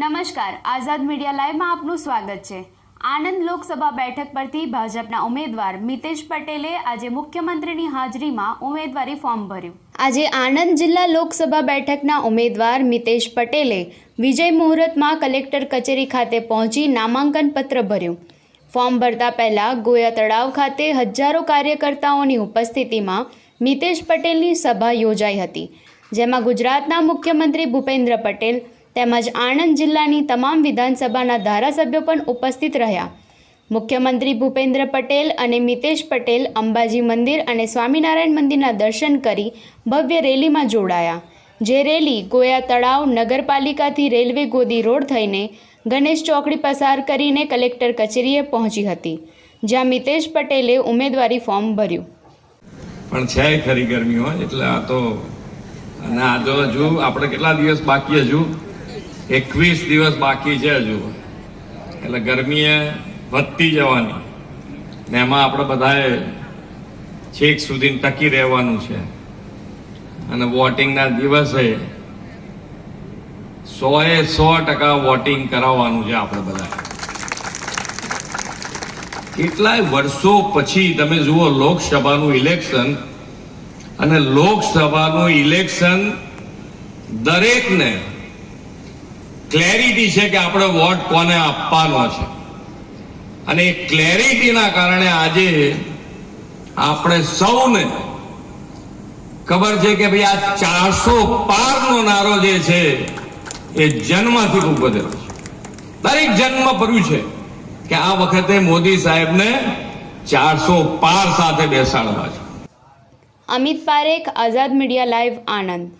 નમસ્કાર, આઝાદ મીડિયા લાઈવમાં આપનું સ્વાગત છે. આણંદ લોકસભા બેઠક પરથી ભાજપના ઉમેદવાર મિતેશ પટેલે આજે મુખ્યમંત્રીની હાજરીમાં ઉમેદવારી ફોર્મ ભર્યું. આજે આણંદ જિલ્લા લોકસભા બેઠકના ઉમેદવાર મિતેશ પટેલે વિજય મુહૂર્તમાં કલેક્ટર કચેરી ખાતે પહોંચી નામાંકન પત્ર ભર્યું. ફોર્મ ભરતા પહેલાં ગોયા તળાવ ખાતે હજારો કાર્યકર્તાઓની ઉપસ્થિતિમાં મિતેશ પટેલની સભા યોજાઈ હતી, જેમાં ગુજરાતના મુખ્યમંત્રી ભૂપેન્દ્ર પટેલ તેમજ આણંદ જિલ્લાની તમામ વિધાનસભાના ધારાસભ્યો પણ ઉપસ્થિત રહ્યા. મુખ્યમંત્રી ભૂપેન્દ્ર પટેલ અને મિતેશ પટેલ અંબાજી મંદિર અને સ્વામિનારાયણ મંદિરના દર્શન કરી ભવ્ય રેલીમાં જોડાયા. જે રેલી ગોયા તળાવ નગરપાલિકાથી રેલવે ગોદી રોડ થઈને ગણેશ ચોકડી પસાર કરીને કલેક્ટર કચેરીએ પહોંચી હતી, જ્યાં મિતેશ પટેલે ઉમેદવારી ફોર્મ ભર્યું. પણ છે ખરી ગરમી હોય એટલે આ તો અને આ જો હજુ આપણે કેટલા દિવસ બાકી હજુ? એકવીસ દિવસ બાકી છે હજુ. એટલે ગરમી વધતી જવાની. ને એમાં આપણે બધાએ છેક સુધી ટકી રહેવાનું છે. અને વોટિંગના દિવસે સોએ સો ટકા વોટિંગ કરાવવાનું છે આપણે બધા કેટલાય વર્ષો પછી તમે જુઓ લોકસભાનું ઇલેક્શન અને લોકસભાનું ઇલેક્શન દરેકને ક્લેરિટી છે કે આપણે વોટ કોને આપવાનો છે. અને એ ક્લેરિટીના કારણે આજે આપણે સૌને ખબર છે કે ભાઈ આ ચારસો પારનો નારો જે છે એ જન્મથી છે. દરેક જન્મ ભર્યું છે કે આ વખતે મોદી સાહેબને ચારસો પાર સાથે બેસાડવા છે. Amit Parekh, Azad media live, Anand.